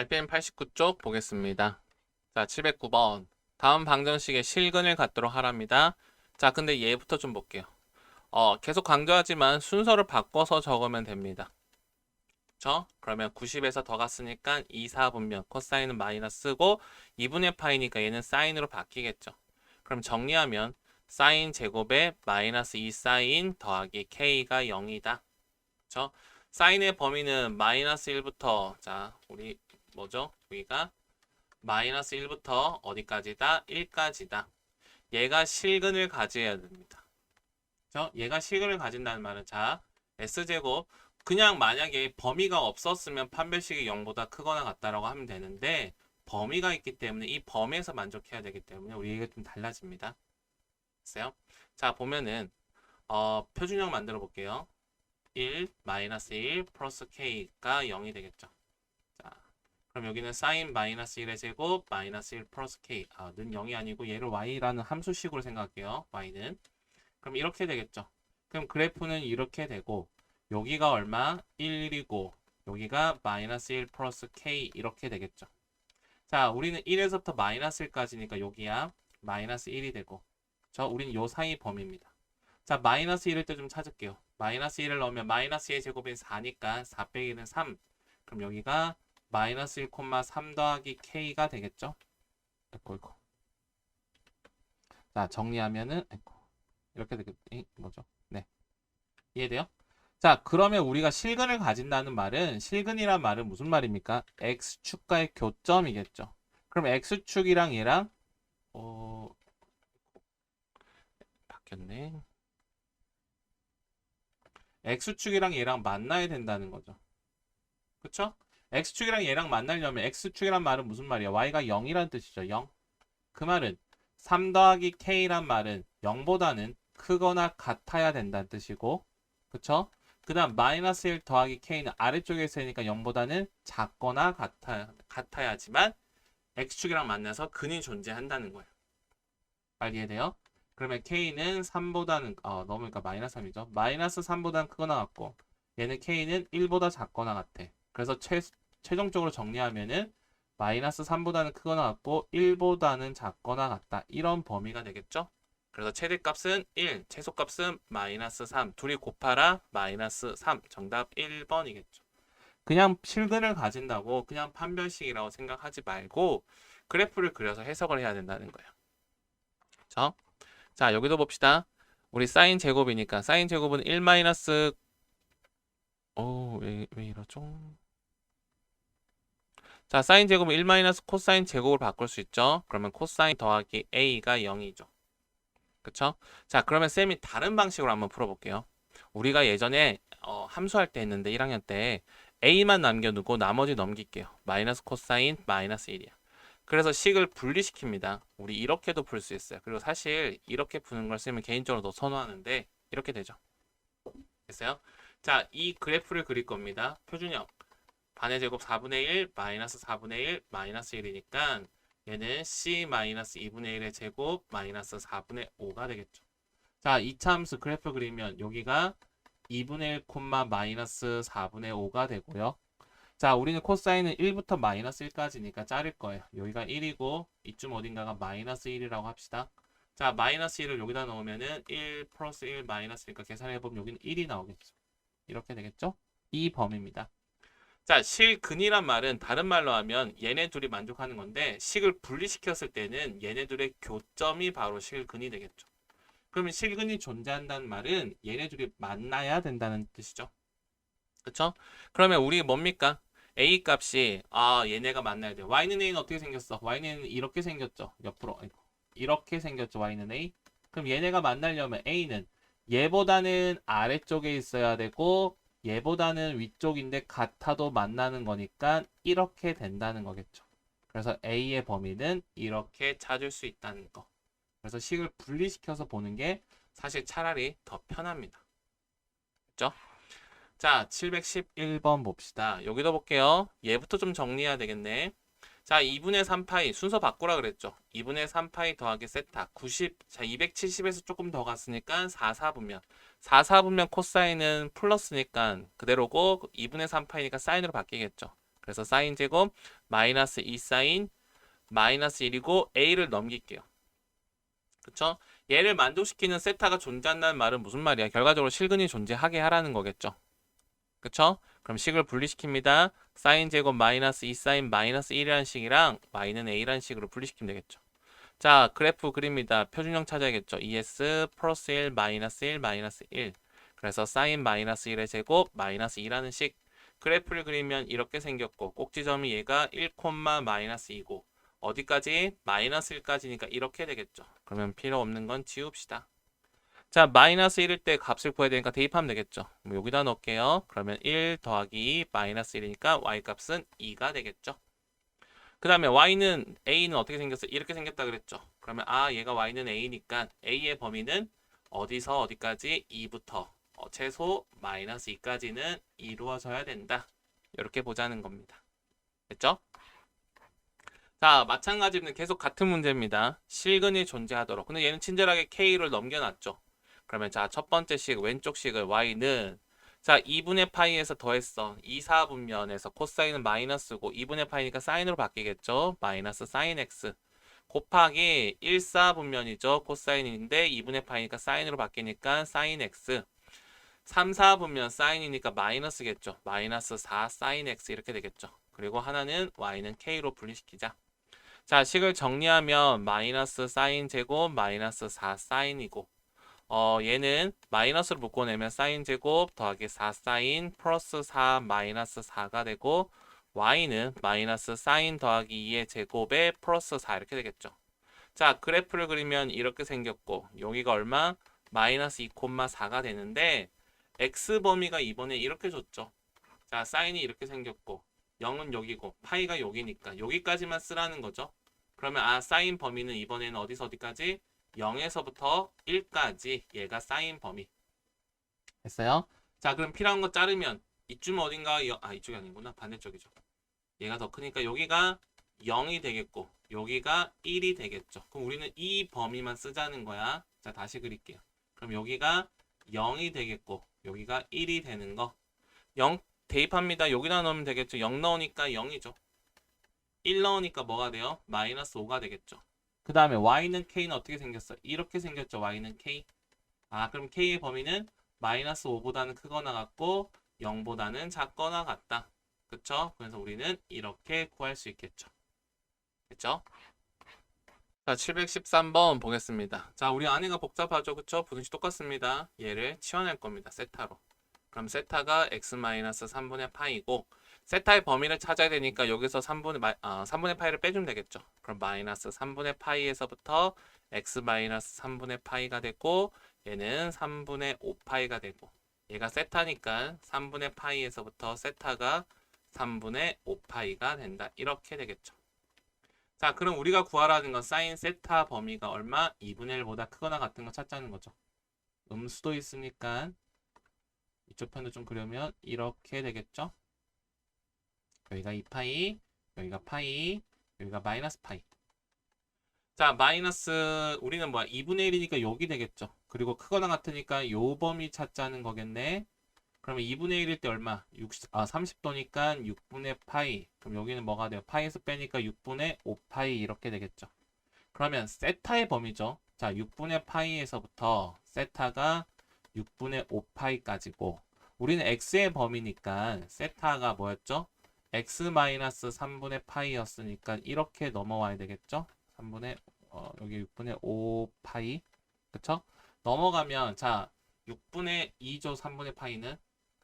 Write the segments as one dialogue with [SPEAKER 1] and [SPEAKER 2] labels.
[SPEAKER 1] RPM 89쪽 보겠습니다. 자, 709번. 다음 방정식의 실근을 갖도록 하랍니다. 자, 근데 얘부터 좀 볼게요. 어, 계속 강조하지만 순서를 바꿔서 적으면 됩니다. 그쵸? 그러면 90에서 더 갔으니까 2, 4분면 코사인은 마이너스고 2분의 파이니까 얘는 사인으로 바뀌겠죠. 그럼 정리하면 사인 제곱에 마이너스 2 사인 더하기 k가 0이다. 그쵸? 사인의 범위는 마이너스 1부터 자 우리 뭐죠? 여기가 마이너스 1부터 어디까지다? 1까지다. 얘가 실근을 가져야 됩니다. 그쵸? 얘가 실근을 가진다는 말은 자 s제곱 그냥 만약에 범위가 없었으면 판별식이 0보다 크거나 같다라고 하면 되는데 범위가 있기 때문에 이 범위에서 만족해야 되기 때문에 우리 얘기가 좀 달라집니다. 됐어요? 자 보면은 어, 표준형 만들어 볼게요. 1 마이너스 1 플러스 k가 0이 되겠죠. 자, 그럼 여기는 사인 마이너스 1의 제곱 마이너스 1 플러스 k 아, 는 0이 아니고 얘를 y라는 함수식으로 생각할게요. y는 그럼 이렇게 되겠죠. 그럼 그래프는 이렇게 되고 여기가 얼마? 1이고 여기가 마이너스 1 플러스 k 이렇게 되겠죠. 자, 우리는 1에서부터 마이너스 1까지니까 여기야 마이너스 1이 되고 저 우리는 요 사이 범위입니다. 자, 마이너스 1일 때 좀 찾을게요. 마이너스 1을 넣으면 마이너스 2의 제곱인 4니까 4 빼기 1은 3. 그럼 여기가 마이너스 1,3 더하기 k가 되겠죠? 아이고, 아이고. 자, 정리하면은 아이고. 이렇게 되겠, 이 뭐죠? 네. 이해돼요? 자, 그러면 우리가 실근을 가진다는 말은 실근이란 말은 무슨 말입니까? x축과의 교점이겠죠. 그럼 x축이랑 얘랑 어 바뀌었네. x축이랑 얘랑 만나야 된다는 거죠. 그쵸? X축이랑 얘랑 만나려면 x축이란 말은 무슨 말이야? y가 0이란 뜻이죠. 0. 그 말은 3 더하기 k란 말은 0보다는 크거나 같아야 된다는 뜻이고 그쵸? 그 다음 마이너스 1 더하기 k는 아래쪽에 있으니까 0보다는 작거나 같아, 같아야지만 x축이랑 만나서 근이 존재한다는 거예요. 빨리 이해돼요? 그러면 k는 3보다는 어, 넘으니까 마이너스 3이죠. 마이너스 3보다는 크거나 같고 얘는 k는 1보다 작거나 같아. 그래서 최, 최종적으로 정리하면은 마이너스 3보다는 크거나 같고 1보다는 작거나 같다. 이런 범위가 되겠죠? 그래서 최대값은 1, 최소값은 마이너스 3. 둘이 곱하라 마이너스 3. 정답 1번이겠죠. 그냥 실근을 가진다고 그냥 판별식이라고 생각하지 말고 그래프를 그려서 해석을 해야 된다는 거예요. 그렇죠? 자, 여기도 봅시다. 우리 사인 제곱이니까 사인 제곱은 1 마이너스 어, 왜, 왜 이러죠? 자, 사인 제곱은 1 마이너스 코사인 제곱을 바꿀 수 있죠. 그러면 코사인 더하기 a가 0이죠. 그쵸? 자, 그러면 쌤이 다른 방식으로 한번 풀어볼게요. 우리가 예전에 어, 함수할 때 했는데 1학년 때 a만 남겨두고 나머지 넘길게요. 마이너스 코사인 마이너스 1이야. 그래서 식을 분리시킵니다. 우리 이렇게도 풀 수 있어요. 그리고 사실 이렇게 푸는 걸 쌤은 개인적으로 더 선호하는데 이렇게 되죠. 됐어요? 자, 이 그래프를 그릴 겁니다. 표준형. 반의 제곱 4분의 1 마이너스 4분의 1 마이너스 1이니까 얘는 c 마이너스 2분의 1의 제곱 마이너스 4분의 5가 되겠죠. 자, 이차 함수 그래프 그리면 여기가 2분의 1 콤마 마이너스 4분의 5가 되고요. 자, 우리는 코사인은 1부터 마이너스 1까지니까 자를 거예요. 여기가 1이고 이쯤 어딘가가 마이너스 1이라고 합시다. 자, 마이너스 1을 여기다 넣으면은 1 플러스 1 마이너스니까 계산해보면 여기는 1이 나오겠죠. 이렇게 되겠죠? 이 범위입니다. 자, 실근이란 말은 다른 말로 하면 얘네 둘이 만족하는 건데 식을 분리시켰을 때는 얘네 둘의 교점이 바로 실근이 되겠죠. 그러면 실근이 존재한다는 말은 얘네 둘이 만나야 된다는 뜻이죠. 그쵸? 그러면 우리 뭡니까? a 값이 아 얘네가 만나야 돼. y는 a는 어떻게 생겼어? y는 이렇게 생겼죠. 옆으로. 이렇게 생겼죠. y는 a. 그럼 얘네가 만나려면 a는 얘보다는 아래쪽에 있어야 되고 얘보다는 위쪽인데 같아도 만나는 거니까 이렇게 된다는 거겠죠. 그래서 A의 범위는 이렇게 찾을 수 있다는 거. 그래서 식을 분리시켜서 보는 게 사실 차라리 더 편합니다. 그죠? 자, 711번 봅시다. 여기도 볼게요. 얘부터 좀 정리해야 되겠네. 자, 2분의 3파이 순서 바꾸라 그랬죠. 2분의 3파이 더하기 세타 90. 자, 270에서 조금 더 갔으니까 4, 4분면. 4, 4분면 코사인은 플러스니까 그대로고 2분의 3파이니까 사인으로 바뀌겠죠. 그래서 사인 제곱 마이너스 2 사인 마이너스 1이고 a를 넘길게요. 그쵸? 얘를 만족시키는 세타가 존재한다는 말은 무슨 말이야? 결과적으로 실근이 존재하게 하라는 거겠죠. 그쵸? 그럼 식을 분리시킵니다. 사인 제곱 마이너스 2 사인 마이너스 1이라는 식이랑 y는 a라는 식으로 분리시키면 되겠죠. 자, 그래프 그립니다. 표준형 찾아야겠죠. ES 플러스 1 마이너스 1 마이너스 1 그래서 사인 마이너스 1의 제곱 마이너스 2라는 식 그래프를 그리면 이렇게 생겼고 꼭지점이 얘가 1, 마이너스 2고 어디까지? 마이너스 1까지니까 이렇게 되겠죠. 그러면 필요 없는 건 지웁시다. 자, 마이너스 1일 때 값을 구해야 되니까 대입하면 되겠죠. 뭐 여기다 넣을게요. 그러면 1 더하기 2 마이너스 1이니까 y 값은 2가 되겠죠. 그 다음에 y는 a는 어떻게 생겼어? 이렇게 생겼다 그랬죠. 그러면 아 얘가 y는 a니까 a의 범위는 어디서 어디까지 2부터 어, 최소 마이너스 2까지는 이루어져야 된다. 이렇게 보자는 겁니다. 됐죠? 자, 마찬가지는 계속 같은 문제입니다. 실근이 존재하도록. 근데 얘는 친절하게 K를 넘겨놨죠. 그러면 자, 첫 번째 식, 왼쪽 식을 Y는 자, 2분의 파이에서 더했어. 2, 4분면에서 코사인은 마이너스고 2분의 파이니까 사인으로 바뀌겠죠. 마이너스 사인 X 곱하기 1, 4분면이죠. 코사인인데 2분의 파이니까 사인으로 바뀌니까 사인 X 3, 4분면 사인이니까 마이너스겠죠. 마이너스 4 사인 X 이렇게 되겠죠. 그리고 하나는 Y는 K로 분리시키자. 자, 식을 정리하면 마이너스 사인 제곱 마이너스 4 사인이고 어, 얘는 마이너스를 묶어내면 사인 제곱 더하기 4 사인 플러스 4 마이너스 4가 되고 y는 마이너스 사인 더하기 2의 제곱에 플러스 4 이렇게 되겠죠. 자, 그래프를 그리면 이렇게 생겼고 여기가 얼마? 마이너스 2,4가 되는데 x 범위가 이번에 이렇게 줬죠. 자, 사인이 이렇게 생겼고 0은 여기고 파이가 여기니까 여기까지만 쓰라는 거죠. 그러면 아 사인 범위는 이번에는 어디서 어디까지? 0에서부터 1까지 얘가 사인 범위. 됐어요? 자 그럼 필요한 거 자르면 이쯤 어딘가 여- 아 이쪽이 아니구나 반대쪽이죠. 얘가 더 크니까 여기가 0이 되겠고 여기가 1이 되겠죠. 그럼 우리는 이 범위만 쓰자는 거야. 자 다시 그릴게요. 그럼 여기가 0이 되겠고 여기가 1이 되는 거. 0 대입합니다. 여기다 넣으면 되겠죠. 0 넣으니까 0이죠. 1 넣으니까 뭐가 돼요? 마이너스 5가 되겠죠. 그 다음에 y는 k는 어떻게 생겼어? 이렇게 생겼죠. y는 k. 아 그럼 k의 범위는 마이너스 5보다는 크거나 같고 0보다는 작거나 같다. 그쵸? 그래서 우리는 이렇게 구할 수 있겠죠. 됐죠? 자, 713번 보겠습니다. 자, 우리 안에가 복잡하죠. 그쵸? 분식 똑같습니다. 얘를 치워낼 겁니다. 세타로. 그럼 세타가 x-3분의 파이고 세타의 범위를 찾아야 되니까 여기서 3분의, 마, 아, 3분의 파이를 빼주면 되겠죠. 그럼 마이너스 3분의 파이에서부터 x-3분의 파이가 되고 얘는 3분의 5파이가 되고 얘가 세타니까 3분의 파이에서부터 세타가 3분의 5파이가 된다. 이렇게 되겠죠. 자, 그럼 우리가 구하라는 건 사인 세타 범위가 얼마? 2분의 1보다 크거나 같은 거 찾자는 거죠. 음수도 있으니까 이쪽 편도 좀 그려면 이렇게 되겠죠. 여기가 2파이, 여기가 파이, 여기가 마이너스 파이. 자, 마이너스 우리는 뭐야? 2분의 1이니까 여기 되겠죠. 그리고 크거나 같으니까 요 범위 찾자는 거겠네. 그러면 2분의 1일 때 얼마? 60, 아, 30도니까 6분의 파이. 그럼 여기는 뭐가 돼요? 파이에서 빼니까 6분의 5파이 이렇게 되겠죠. 그러면 세타의 범위죠. 자, 6분의 파이에서부터 세타가 6분의 5파이까지고 우리는 x의 범위니까 세타가 뭐였죠? X-3분의 파이였으니까 이렇게 넘어와야 되겠죠? 3분의 어, 여기 6분의 5 파이 그쵸? 넘어가면 자 6분의 2조 3분의 파이는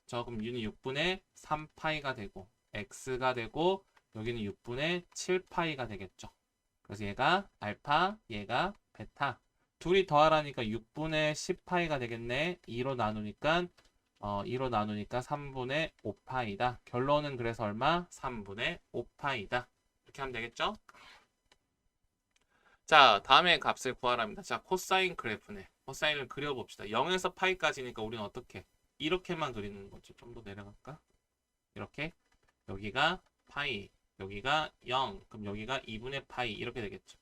[SPEAKER 1] 저 그럼 유는 6분의 3 파이가 되고 x가 되고 여기는 6분의 7 파이가 되겠죠. 그래서 얘가 알파, 얘가 베타. 둘이 더하라니까 6분의 10파이가 되겠네. 2로 나누니까 어, 2로 나누니까 3분의 5파이다. 결론은 그래서 얼마? 3분의 5파이다. 이렇게 하면 되겠죠? 자, 다음에 값을 구하랍니다. 자, 코사인 그래프네. 코사인을 그려봅시다. 0에서 파이까지니까 우리는 어떻게? 이렇게만 그리는 거죠. 좀더 내려갈까? 이렇게. 여기가 파이, 여기가 0, 그럼 여기가 2분의 파이 이렇게 되겠죠.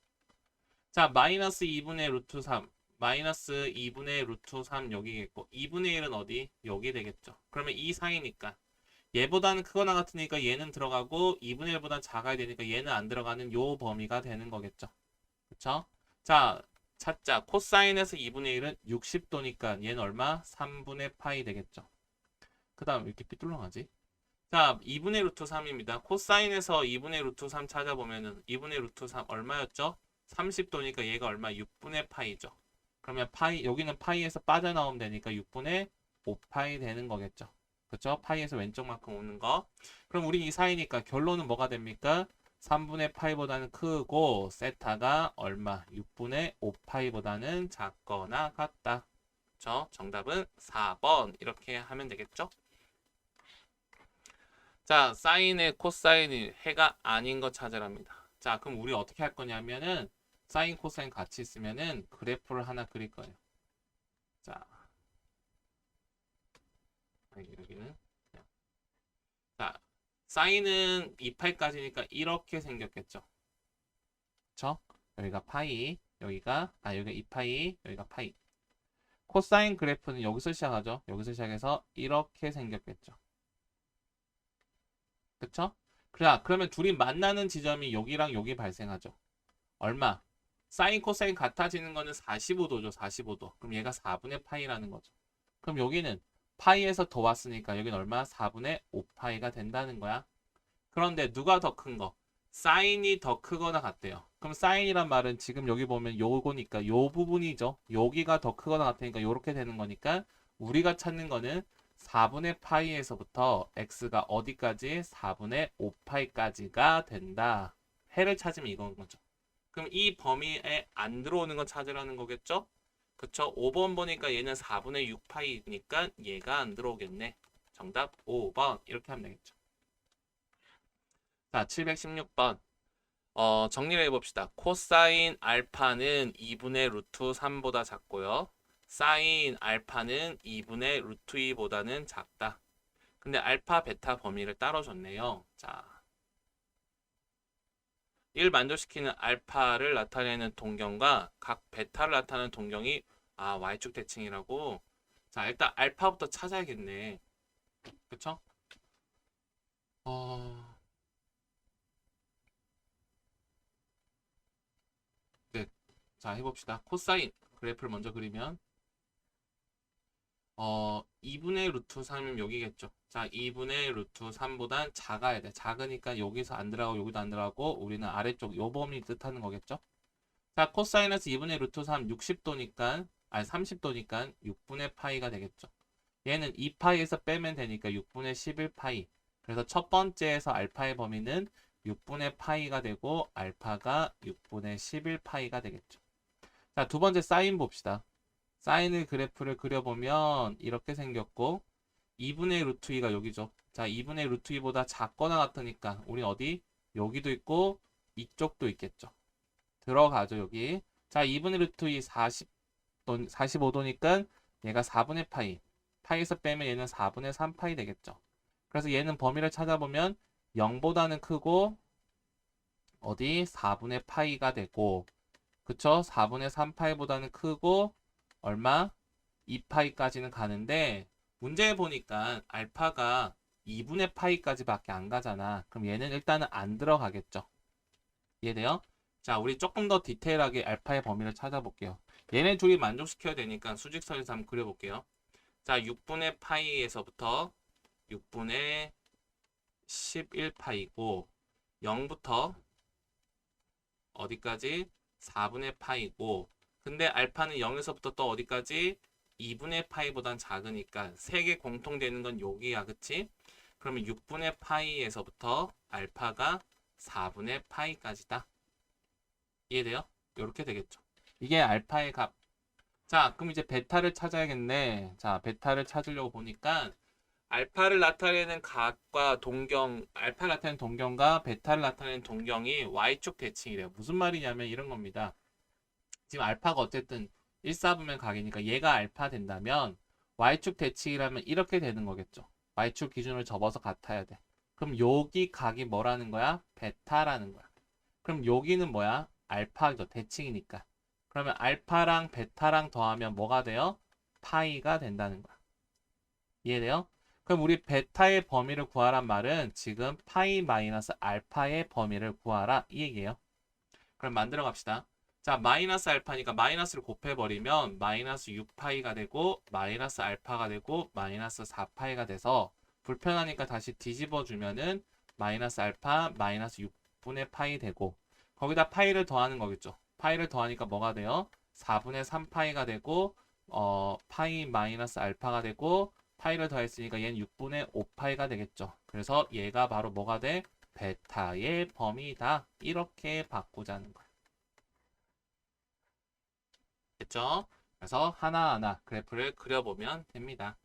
[SPEAKER 1] 자, 마이너스 2분의 루트 3, 마이너스 2분의 루트 3 여기겠고 2분의 1은 어디? 여기 되겠죠. 그러면 이 사이니까 얘보다는 크거나 같으니까 얘는 들어가고 2분의 1보다 작아야 되니까 얘는 안 들어가는 요 범위가 되는 거겠죠. 그쵸? 자, 찾자. 코사인에서 2분의 1은 60도니까 얘는 얼마? 3분의 파이 되겠죠. 그 다음 이렇게 삐뚤렁하지? 자, 2분의 루트 3입니다. 코사인에서 2분의 루트 3 찾아보면은 2분의 루트 3 얼마였죠? 30도니까 얘가 얼마? 6분의 파이죠. 그러면 파이, 여기는 파이에서 빠져나오면 되니까 6분의 5파이 되는 거겠죠. 그쵸? 파이에서 왼쪽만큼 오는 거. 그럼 우리 이 사이니까 결론은 뭐가 됩니까? 3분의 파이보다는 크고 세타가 얼마? 6분의 5파이보다는 작거나 같다. 그쵸? 정답은 4번 이렇게 하면 되겠죠? 자, 사인의 코사인이 해가 아닌 거 찾으랍니다. 자, 그럼 우리 어떻게 할 거냐면은 사인, 코사인 같이 있으면은 그래프를 하나 그릴 거예요. 자, 여기, 여기는. 자, 사인은 2파이까지니까 이렇게 생겼겠죠. 그쵸? 여기가 파이, 여기가 아 여기가 2파이, 여기가 파이. 코사인 그래프는 여기서 시작하죠. 여기서 시작해서 이렇게 생겼겠죠. 그쵸? 그래, 그러면 둘이 만나는 지점이 여기랑 여기 발생하죠. 얼마? 사인, 코사인 같아지는 거는 45도죠. 45도. 그럼 얘가 4분의 파이라는 거죠. 그럼 여기는 파이에서 더 왔으니까 여기는 얼마? 4분의 5파이가 된다는 거야. 그런데 누가 더 큰 거? 사인이 더 크거나 같대요. 그럼 사인이란 말은 지금 여기 보면 요거니까 요 부분이죠. 여기가 더 크거나 같으니까 요렇게 되는 거니까 우리가 찾는 거는 4분의 파이에서부터 x가 어디까지? 4분의 5파이까지가 된다. 해를 찾으면 이건 거죠. 그럼 이 범위에 안 들어오는 거 찾으라는 거겠죠? 그쵸? 5번 보니까 얘는 4분의 6파이니까 얘가 안 들어오겠네. 정답 5번 이렇게 하면 되겠죠. 자, 716번. 어, 정리를 해봅시다. 코사인 알파는 2분의 루트 3보다 작고요. 사인 알파는 2분의 루트 2보다는 작다. 근데 알파, 베타 범위를 따로 줬네요. 자, 1 만족시키는 알파를 나타내는 동경과 각 베타를 나타내는 동경이 아 y축 대칭이라고. 자, 일단 알파부터 찾아야겠네. 그쵸? 어... 네. 자, 해봅시다. 코사인 그래프를 먼저 그리면 어, 2분의 루트 3이면 여기겠죠. 자, 2분의 루트 3보단 작아야 돼. 작으니까 여기서 안 들어가고 여기도 안 들어가고 우리는 아래쪽 요 범위 뜻하는 거겠죠. 자, 코사인에서 2분의 루트 3 60도니까 아니 30도니까 6분의 파이가 되겠죠. 얘는 2파이에서 빼면 되니까 6분의 11파이. 그래서 첫 번째에서 알파의 범위는 6분의 파이가 되고 알파가 6분의 11파이가 되겠죠. 자, 두 번째 사인 봅시다. 사인의 그래프를 그려보면 이렇게 생겼고 2분의 루트 2가 여기죠. 자, 2분의 루트 2보다 작거나 같으니까 우리 어디? 여기도 있고 이쪽도 있겠죠. 들어가죠, 여기. 자, 2분의 루트 2 40도, 45도니까 얘가 4분의 파이. 파이에서 빼면 얘는 4분의 3파이 되겠죠. 그래서 얘는 범위를 찾아보면 0보다는 크고 어디 4분의 파이가 되고 그쵸? 4분의 3파이보다는 크고 얼마? 2파이까지는 가는데 문제 보니까 알파가 2분의 파이까지밖에 안 가잖아. 그럼 얘는 일단은 안 들어가겠죠. 이해돼요? 자, 우리 조금 더 디테일하게 알파의 범위를 찾아볼게요. 얘네 둘이 만족시켜야 되니까 수직선에서 한번 그려볼게요. 자, 6분의 파이에서부터 6분의 11파이고 0부터 어디까지? 4분의 파이고 근데 알파는 0에서부터 또 어디까지? 2분의 파이보단 작으니까 세개 공통되는 건 여기야 그치? 그러면 6분의 파이에서부터 알파가 4분의 파이까지다. 이해돼요? 이렇게 되겠죠. 이게 알파의 값. 자, 그럼 이제 베타를 찾아야겠네. 자, 베타를 찾으려고 보니까 알파를 나타내는 각과 동경, 알파를 나타내는 동경과 베타를 나타내는 동경이 y축 대칭이래요. 무슨 말이냐면 이런 겁니다. 지금 알파가 어쨌든 1, 4분면 각이니까 얘가 알파 된다면 y축 대칭이라면 이렇게 되는 거겠죠. y축 기준을 접어서 같아야 돼. 그럼 여기 각이 뭐라는 거야? 베타라는 거야. 그럼 여기는 뭐야? 알파죠. 대칭이니까. 그러면 알파랑 베타랑 더하면 뭐가 돼요? 파이가 된다는 거야. 이해돼요? 그럼 우리 베타의 범위를 구하란 말은 지금 파이 마이너스 알파의 범위를 구하라 이 얘기예요. 그럼 만들어 갑시다. 자, 마이너스 알파니까 마이너스를 곱해버리면 마이너스 6파이가 되고 마이너스 알파가 되고 마이너스 4파이가 돼서 불편하니까 다시 뒤집어 주면은 마이너스 알파 마이너스 6분의 파이 되고 거기다 파이를 더하는 거겠죠. 파이를 더하니까 뭐가 돼요? 4분의 3파이가 되고 어 파이 마이너스 알파가 되고 파이를 더했으니까 얘는 6분의 5파이가 되겠죠. 그래서 얘가 바로 뭐가 돼? 베타의 범위다. 이렇게 바꾸자는 거야. 됐죠? 그래서 하나하나 그래프를 그려보면 됩니다.